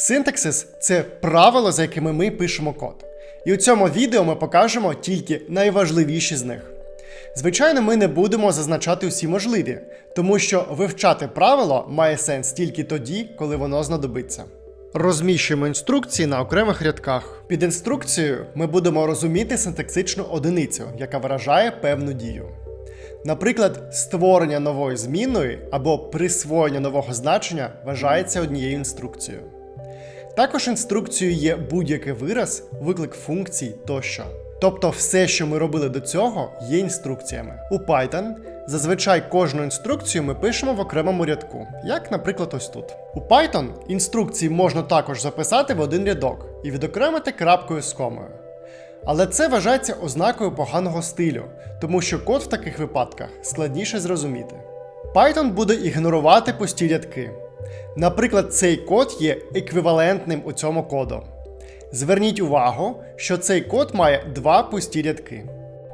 Синтаксис це правило, за якими ми пишемо код. І у цьому відео ми покажемо тільки найважливіші з них. Звичайно, ми не будемо зазначати усі можливі, тому що вивчати правило має сенс тільки тоді, коли воно знадобиться. Розміщуємо інструкції на окремих рядках. Під інструкцією ми будемо розуміти синтаксичну одиницю, яка виражає певну дію. Наприклад, створення нової змінної або присвоєння нового значення вважається однією інструкцією. Також інструкцією є будь-який вираз, виклик функцій тощо. Тобто все, що ми робили до цього, є інструкціями. У Python зазвичай кожну інструкцію ми пишемо в окремому рядку, як, наприклад, ось тут. У Python інструкції можна також записати в один рядок і відокремити крапкою з комою. Але це вважається ознакою поганого стилю, тому що код в таких випадках складніше зрозуміти. Python буде ігнорувати пусті рядки. Наприклад, цей код є еквівалентним у цьому коду. Зверніть увагу, що цей код має два пусті рядки.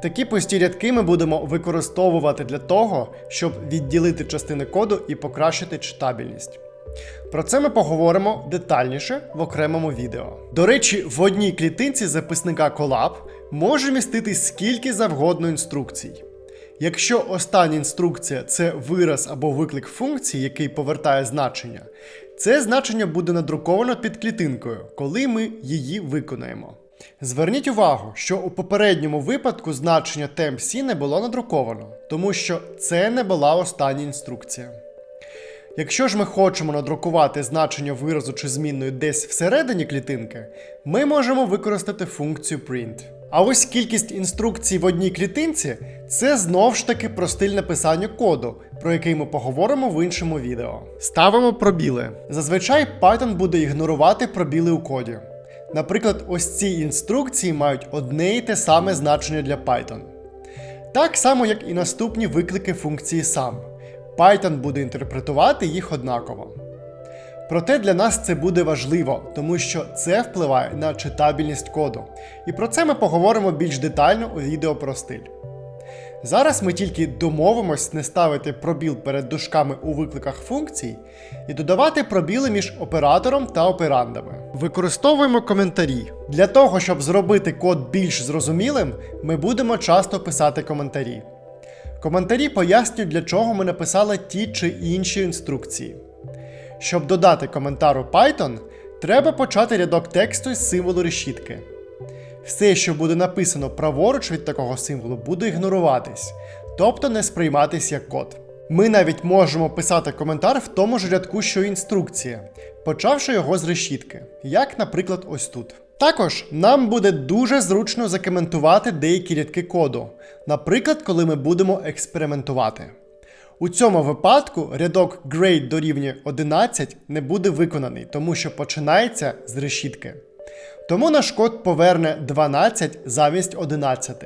Такі пусті рядки ми будемо використовувати для того, щоб відділити частини коду і покращити читабельність. Про це ми поговоримо детальніше в окремому відео. До речі, в одній клітинці записника Colab може міститись скільки завгодно інструкцій. Якщо остання інструкція це вираз або виклик функції, який повертає значення, це значення буде надруковано під клітинкою, коли ми її виконаємо. Зверніть увагу, що у попередньому випадку значення temp не було надруковано, тому що це не була остання інструкція. Якщо ж ми хочемо надрукувати значення виразу чи змінної десь всередині клітинки, ми можемо використати функцію print. А ось кількість інструкцій в одній клітинці це знов ж таки про стиль написання коду, про який ми поговоримо в іншому відео. Ставимо пробіли. Зазвичай Python буде ігнорувати пробіли у коді. Наприклад, ось ці інструкції мають одне і те саме значення для Python. Так само, як і наступні виклики функції сам. Python буде інтерпретувати їх однаково. Проте для нас це буде важливо, тому що це впливає на читабельність коду. І про це ми поговоримо більш детально у відео про стиль. Зараз ми тільки домовимось не ставити пробіл перед дужками у викликах функцій і додавати пробіли між оператором та операндами. Використовуємо коментарі. Для того, щоб зробити код більш зрозумілим, ми будемо часто писати коментарі. Коментарі пояснюють, для чого ми написали ті чи інші інструкції. Щоб додати коментар у Python, треба почати рядок тексту з символу решітки. Все, що буде написано праворуч від такого символу, буде ігноруватись, тобто не сприйматись як код. Ми навіть можемо писати коментар в тому ж рядку, що інструкція, почавши його з решітки, як, наприклад, ось тут. Також нам буде дуже зручно закоментувати деякі рядки коду, наприклад, коли ми будемо експериментувати. У цьому випадку рядок grade дорівнює 11 не буде виконаний, тому що починається з решітки. Тому наш код поверне 12 замість 11.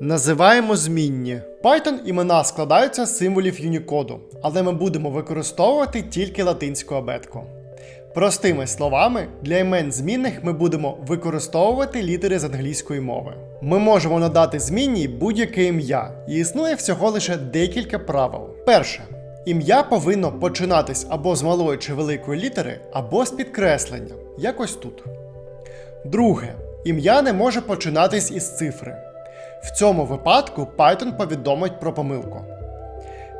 Називаємо змінні. Python імена складаються з символів Unicode, але ми будемо використовувати тільки латинську абетку. Простими словами, для імен змінних ми будемо використовувати літери з англійської мови. Ми можемо надати змінній будь-яке ім'я, і існує всього лише декілька правил. Перше. Ім'я повинно починатись або з малої чи великої літери, або з підкреслення, якось тут. Друге. Ім'я не може починатись із цифри. В цьому випадку Python повідомить про помилку.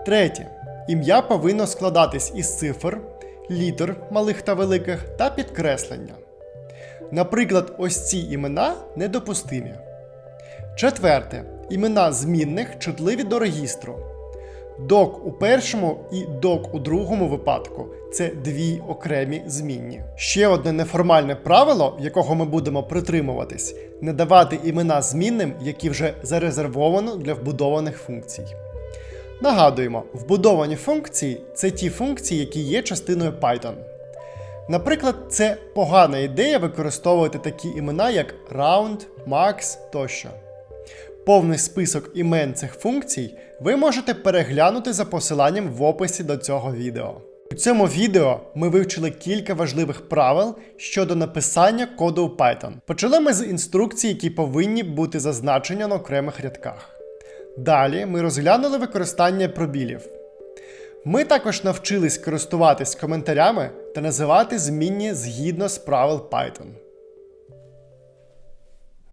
Третє. Ім'я повинно складатись із цифр, літер малих та великих та підкреслення. Наприклад, ось ці імена недопустимі. Четверте. Імена змінних чутливі до регістру. Док у першому і док у другому випадку це дві окремі змінні. Ще одне неформальне правило, якого ми будемо притримуватись, не давати імена змінним, які вже зарезервовано для вбудованих функцій. Нагадуємо, вбудовані функції це ті функції, які є частиною Python. Наприклад, це погана ідея використовувати такі імена, як round, max тощо. Повний список імен цих функцій ви можете переглянути за посиланням в описі до цього відео. У цьому відео ми вивчили кілька важливих правил щодо написання коду у Python. Почали ми з інструкцій, які повинні бути зазначені на окремих рядках. Далі ми розглянули використання пробілів. Ми також навчились користуватись коментарями та називати змінні згідно з правил Python.